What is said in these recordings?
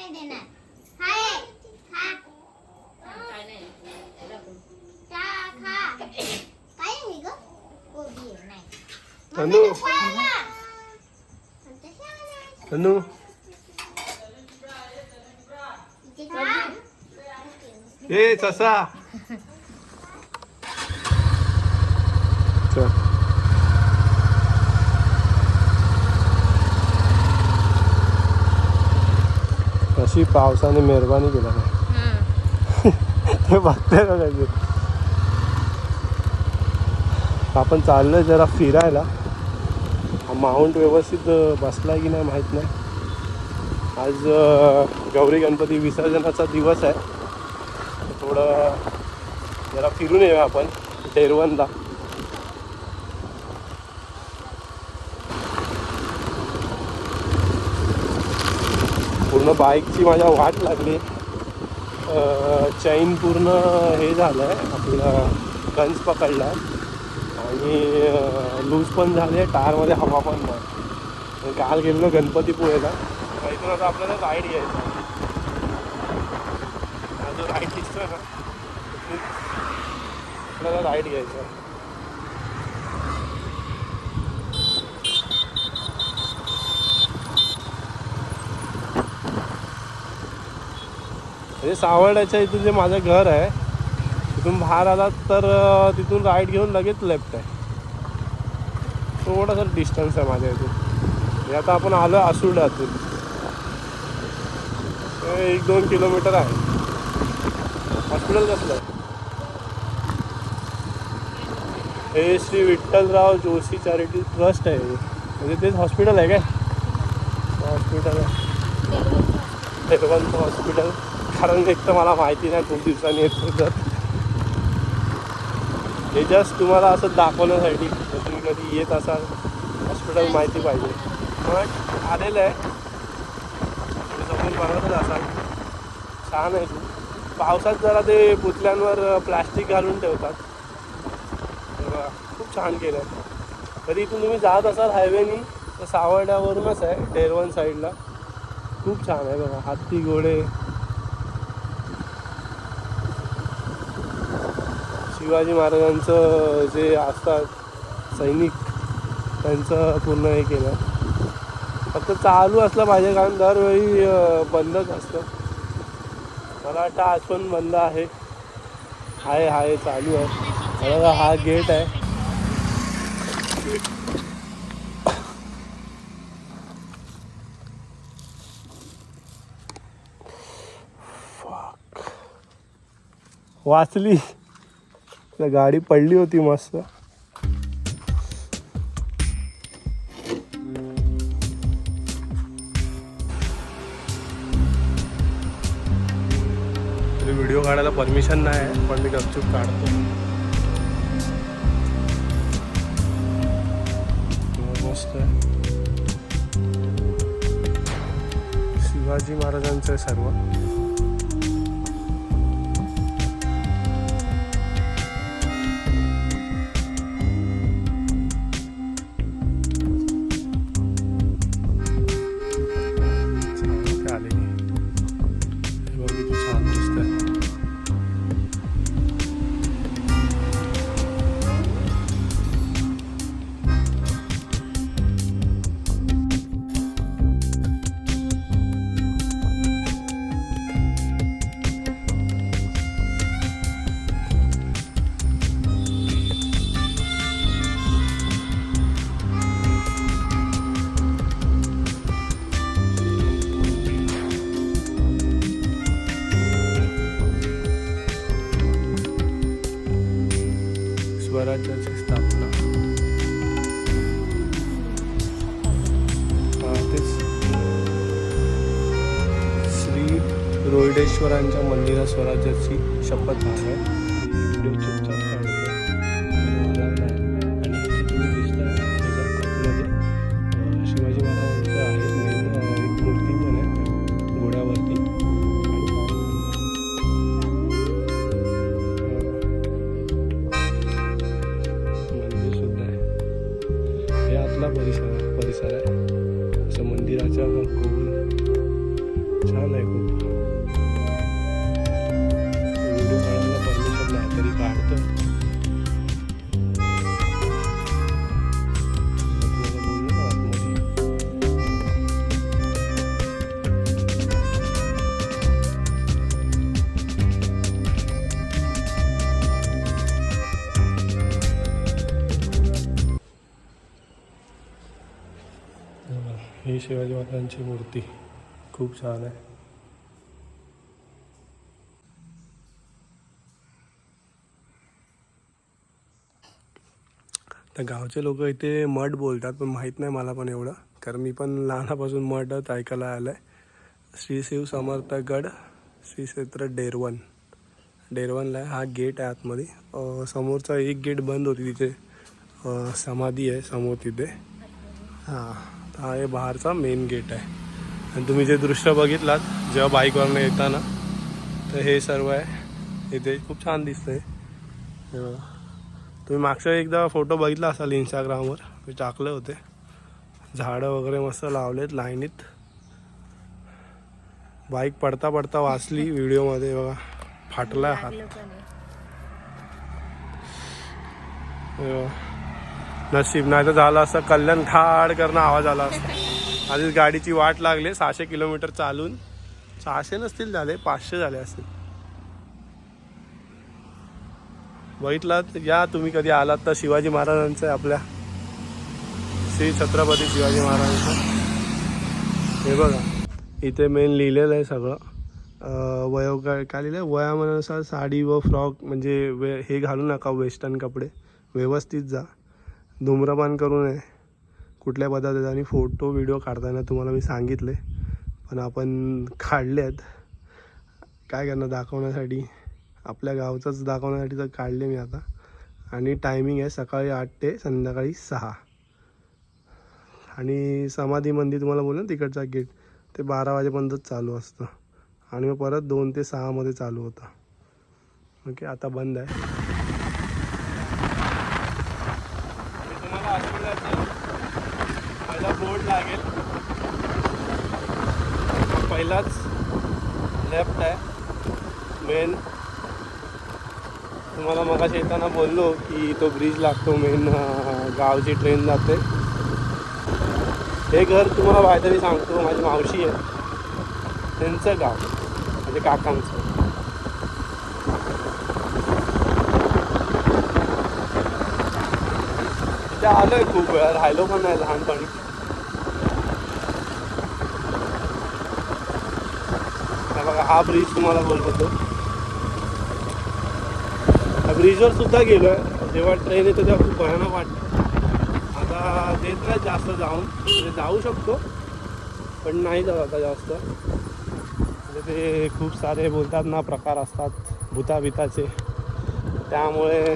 नाही देणार. हाय. खा काय नाही. दाखव. चहा खा. काय नाही ग. कोबी आहे नाही. तनू. तनू. ए ससा चल कशी पावसाने मेहरबानी केला नाही ते बघते का. त्याचे आपण चाललोय जरा फिरायला. हा माउंट व्यवस्थित बसलाय की नाही माहीत नाही. आज गौरी गणपती विसर्जनाचा दिवस आहे. थोडं जरा फिरून येऊया आपण टेरवनला पूर्ण बाईकची माझ्या वाट लागली. चैन पूर्ण हे झालं आहे आपलं गंज पकडला आणि लूज पण झाले टायरमध्ये हवा पण नाही. काल गेलेलो गणपतीपुळेला. इथून आता आपल्याला राईड घ्यायचा जो राईड दिसतो ना? आपल्याला राईड घ्यायचा म्हणजे सावर्ड्याच्या इथून जे माझं घर आहे तिथून बाहेर आलात तर तिथून राईट घेऊन लगेच लेफ्ट आहे. थोडासा डिस्टन्स आहे माझ्या इथून. हे आता आपण आलो आसुर्ड्यातून हे एक दोन किलोमीटर आहे. हॉस्पिटल कसलं आहे? हे श्री विठ्ठलराव जोशी चॅरिटी ट्रस्ट आहे. म्हणजे तेच हॉस्पिटल आहे काय? हॉस्पिटल आहे. हॉस्पिटल कारण एक तर मला माहिती नाही खूप दिवसांनी येतो तर. हे जस्ट तुम्हाला असं दाखवण्यासाठी जर तुम्ही कधी येत असाल हॉस्पिटल माहिती पाहिजे. मग आलेलं आहे. तुम्ही बघतच असाल. छान आहे पावसात जरा ते पुतल्यांवर प्लॅस्टिक घालून ठेवतात. तेव्हा खूप छान केलं आहे तरी इथून तुम्ही जात असाल हायवेनी तर सावर्ड्यावरूनच आहे डेरवन साईडला खूप छान आहे बघा हत्ती घोडे. शिवाजी महाराजांचं जे असतात सैनिक त्यांचं पूर्ण हे केलं. फक्त चालू असलं पाहिजे कारण दरवेळी बंदच असतं. मला वाटतं आज पण बंद आहे. आहे आहे चालू आहे. हा गेट आहे. वाचली. त्या गाडी पडली होती मस्त. व्हिडिओ काढायला परमिशन नाही आहे पण मी गपचूप काढतो. मस्त शिवाजी महाराजांचं आहे सर्व. स्वराज्याची शपथ शिवाजी महाराजांची मूर्ती. खूप छान आहे. तर गावचे लोक इथे मठ बोलतात पण माहीत नाही मला पण एवढं. कारण मी पण लहानापासून मठच ऐकायला आलं आहे श्री शिव समर्थ गड श्री क्षेत्र डेरवन. डेरवनला आहे हा गेट आहे आतमध्ये. समोरचा एक गेट बंद होती तिथे. समाधी आहे समोर तिथे. हां. हा आहे बाहेरचा मेन गेट आहे. आणि तुम्ही जे दृश्य बघितलात जेव्हा बाईकवरनं येताना तर हे सर्व आहे. इथे खूप छान दिसतंय. हे बघा. तुम्ही मागच्या एकदा फोटो बघितला असाल इंस्टाग्रामवर मी टाकले होते. झाडं वगैरे मस्त लावलेत लाईनीत. बाईक पडता पडता वाचली व्हिडिओमध्ये बघा. फाटला हात. हे. नशीब नाही तर झालं असं कल्याण ठाड करणं आवाज आला असता. आधीच गाडीची वाट लागली सहाशे किलोमीटर चालून. सहाशे नसतील झाले पाचशे झाले असतील. बघितलात या तुम्ही कधी आलात तर शिवाजी महाराजांचं आहे आपल्या. श्री छत्रपती शिवाजी महाराजांचं. हे बघा इथे मेन लिहिलेलं आहे सगळं. वयो काय काय लिहिलं आहे वयामानुसार साडी व फ्रॉक म्हणजे वे हे घालू नका वेस्टर्न कपडे. व्यवस्थित जा. धूम्रपान करू नये. कुठल्या पदार्थ आणि फोटो व्हिडिओ काढताना तुम्हाला मी सांगितले. पण आपण काढले आहेत काय करणार दाखवण्यासाठी? आपल्या गावचंच दाखवण्यासाठी तर काढले मी आता. आणि टायमिंग आहे सकाळी आठ ते संध्याकाळी सहा. आणि समाधी मंदिर तुम्हाला बोललं तिकडचा गेट ते बारा वाजेपर्यंतच चालू असतं. आणि मग परत दोन ते सहामध्ये चालू होतं. ओके आता बंद आहे पहिला बोर्ड लागेल पहिलाच लेफ्ट आहे मेन तुम्हाला मगाशी येताना बोललो की तो ब्रिज लागतो मेन गावची ट्रेन जाते. हे घर तुम्हाला काहीतरी सांगतो माझी मावशी आहे. त्यांचं गाव म्हणजे काकांचं. तिथे आहे खूप वेळा राहिलो पण नाही लहानपणी. हा बघा हा ब्रिज तुम्हाला बोलतो ब्रिजवर सुद्धा आहे जेव्हा ट्रेन येते तेव्हा खूप भयानक वाटतं. आता देत नाही जास्त जाऊन. म्हणजे जाऊ शकतो. पण नाही जाऊ आता जास्त. म्हणजे ते खूप सारे बोलतात ना प्रकार असतात भूताभिताचे. त्यामुळे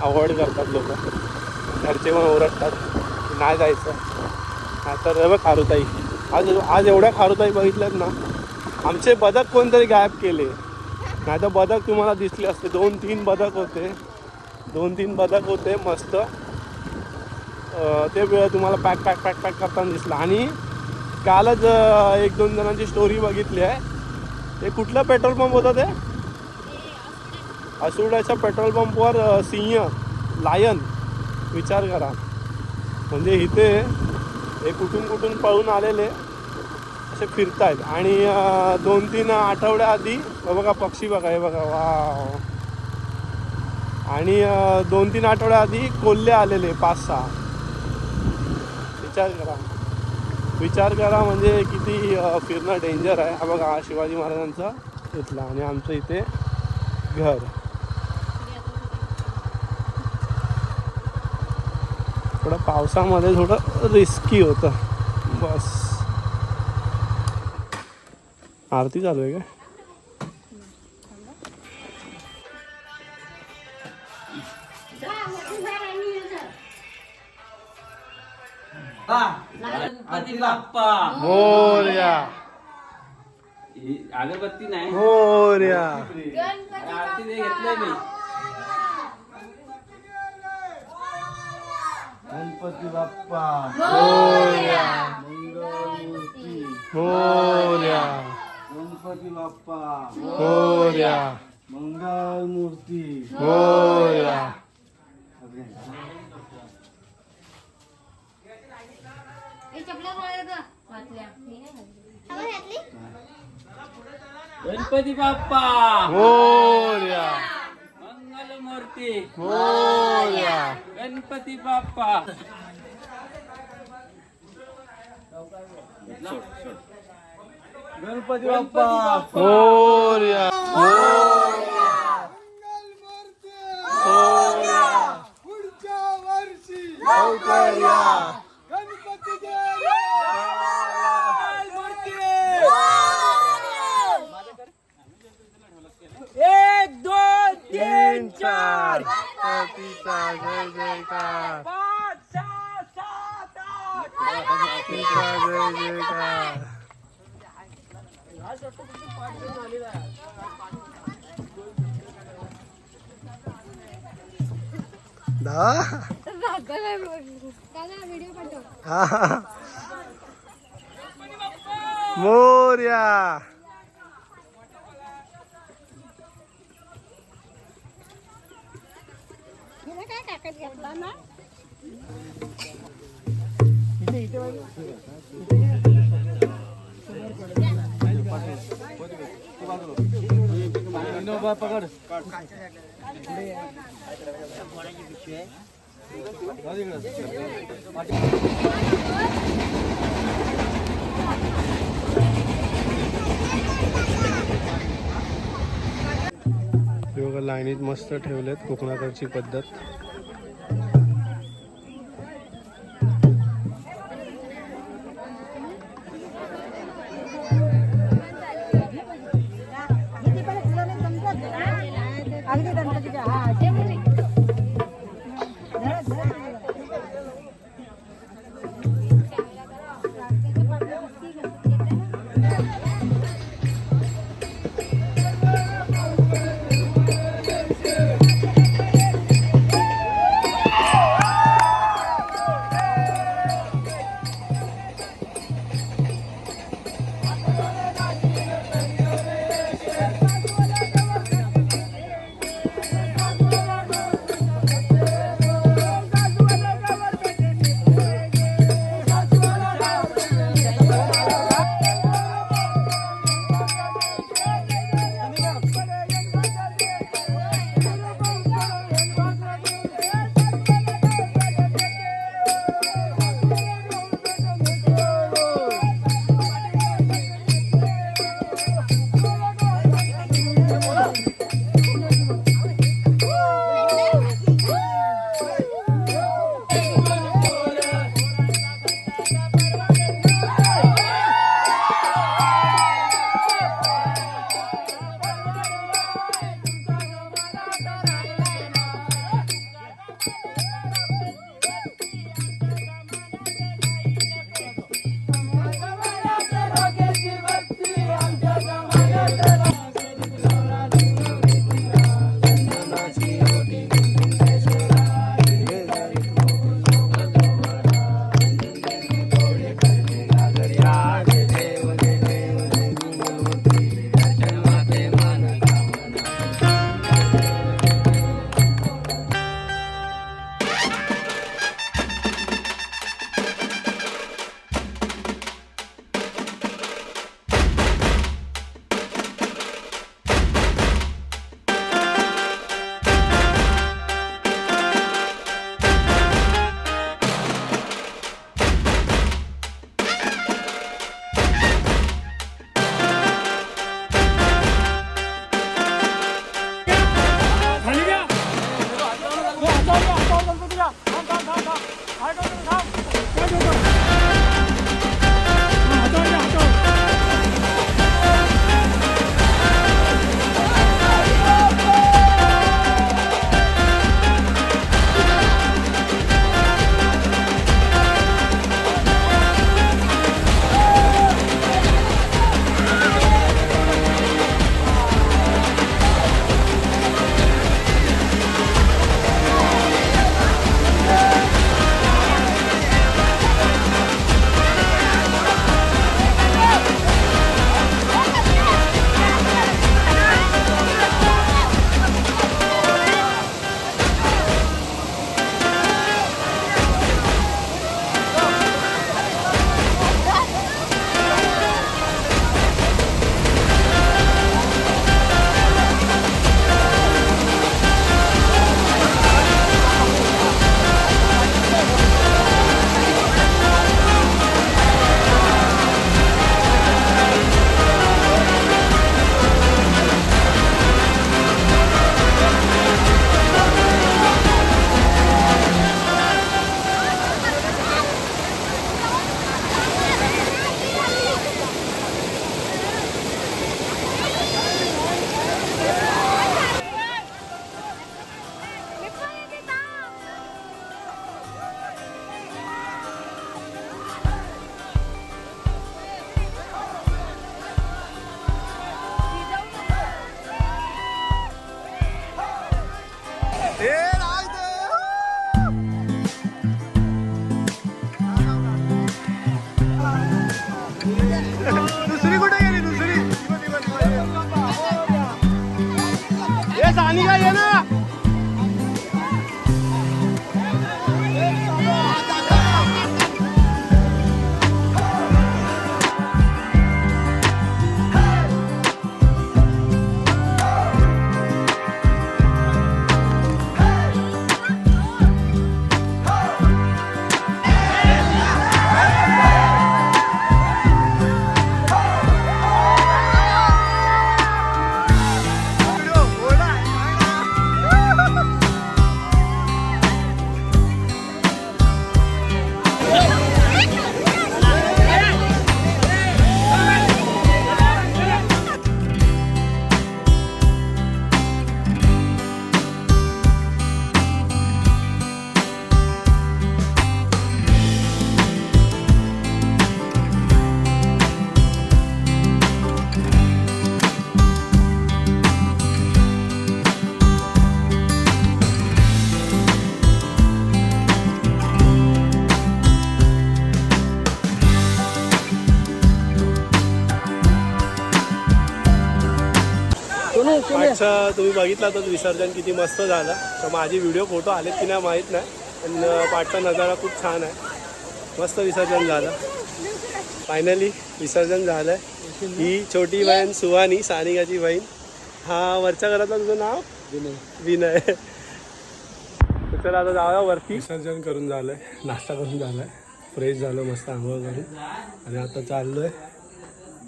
अवॉइड करतात लोक. घरचे पण ओरडतात नाही जायचं. नाहीतर बघ खारुताई. आज आज एवढ्या खारुताई बघितल्यात ना आमचे बदक कोणतरी गायब केले. नाही तर बदक तुम्हाला दिसले असते. दोन तीन बदक होते. दोन तीन बदक होते मस्त. ते वेळ तुम्हाला पॅक पॅक पॅक पॅक करताना दिसलं. आणि कालच एक दोन जणांची स्टोरी बघितली आहे. ते कुठलं पेट्रोल पंप होतं ते? असुर्ड्याच्या पेट्रोल पंपवर सिंह लायन विचार करा. म्हणजे इथे हे कुठून कुठून पळून आलेले? असे फिरतायत. आणि दोन तीन आठवड्या आधी बघा पक्षी बघा हे बघा वा आणि दोन तीन आठवड्या आधी कोल्हे आलेले पाच सहा. विचार करा. विचार करा म्हणजे किती फिरणं डेंजर आहे. हा बघा शिवाजी महाराजांचा इथला आणि आमचं इथे घर. थोडं पावसामध्ये थोडं रिस्की होतं. बस. आरती चालू आहे का? गणपती बाप्पा. मोर्या. ही अगरबत्ती नाही. मोर्या. आरती नाही घेतलंय मी. गणपती बाप्पा. मोर्या. मंगळमूर्ती. मोर्या बाप्पा मोर्या मंगल मूर्ती मोर्या गणपती बाप्पा मोर्या मंगल मूर्ती मोर्या गणपती बाप्पा गणपती बाप्पा मोर्या पुढच्या वर्षी मोर्या गणपती एक दोन तीन चार गणपतीचा जय जयकार पाच सहा सात आठ गणपतीचा जय जयकार दहा हा. मोर्या. काय टाकत घेतला पकड बघा लाईनीत मस्त ठेवलेत कोकणाकडची पद्धत. पाठचं तुम्ही बघितला तर विसर्जन किती मस्त झालं. तर माझे व्हिडिओ फोटो आलेत की नाही माहीत नाही. पण पाठचा नजारा खूप छान आहे. मस्त विसर्जन झालं. फायनली विसर्जन झालं ही छोटी बहीण सुहानी सानिकाची बहीण. हा वरच्या घरातलं तुझं नाव? विनय. तर चला आता जाऊया वरती. विसर्जन करून झालंय. नाश्ता करून झालाय. फ्रेश झालं मस्त आंघोळ करून आणि आता चाललोय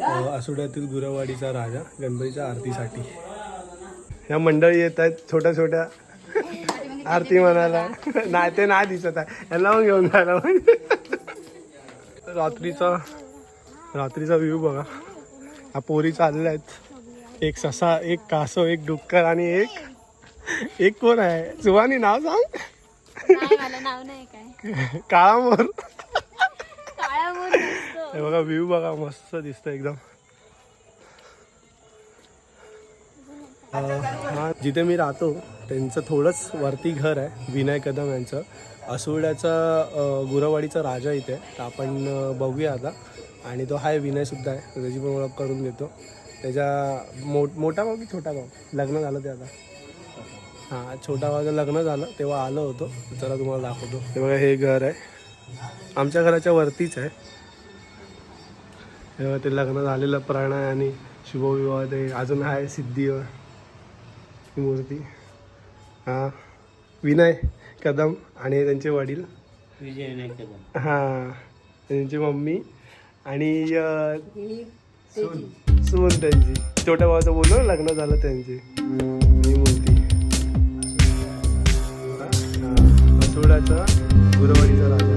अं, आसुड्यातील गुरवाडीचा राजा गणपतीच्या आरतीसाठी. ह्या मंडळी येत आहेत छोट्या छोट्या. आरती म्हणायला. नाही ते नाही दिसत आहे. यांना पण घेऊन जायला. रात्रीचा रात्रीचा व्ह्यू बघा. हा पोरी चालल्या आहेत. एक ससा एक कासव एक डुक्कर आणि एक एक कोण आहे? सुहानी नाव सांग. नाही मला नाव नाही काय. काळा मोर. हे बघा व्ह्यू बघा मस्त दिसतं एकदम. हा जिथे मी राहतो त्यांचं थोडंच वरती घर आहे विनय कदम यांचं. असुळ्याचा गुरवाडीचा राजा इथे तर आपण बघूया आता. आणि तो हाय विनयसुद्धा आहे. तर त्याची पण ओळख करून देतो. त्याच्या मो मोठा भाऊ की छोटा भाऊ? लग्न झालं ते आता. हां छोटा भावाचं लग्न झालं तेव्हा आलो होतो. जरा तुम्हाला दाखवतो. हे बघा हे घर आहे. आमच्या घराच्या वरतीच आहे. तेव्हा ते लग्न झालेलं प्रणय आणि शुभविवाह ते अजून आहे सिद्धीवर ही मूर्ती. हां. विनय कदम आणि त्यांचे वडील. हां. त्यांची मम्मी आणि सून. त्यांची. छोट्या भावाचं बोललो ना, लग्न झालं त्यांची. ही मूर्ती. असोडाचा गुरवाडीचा राजा.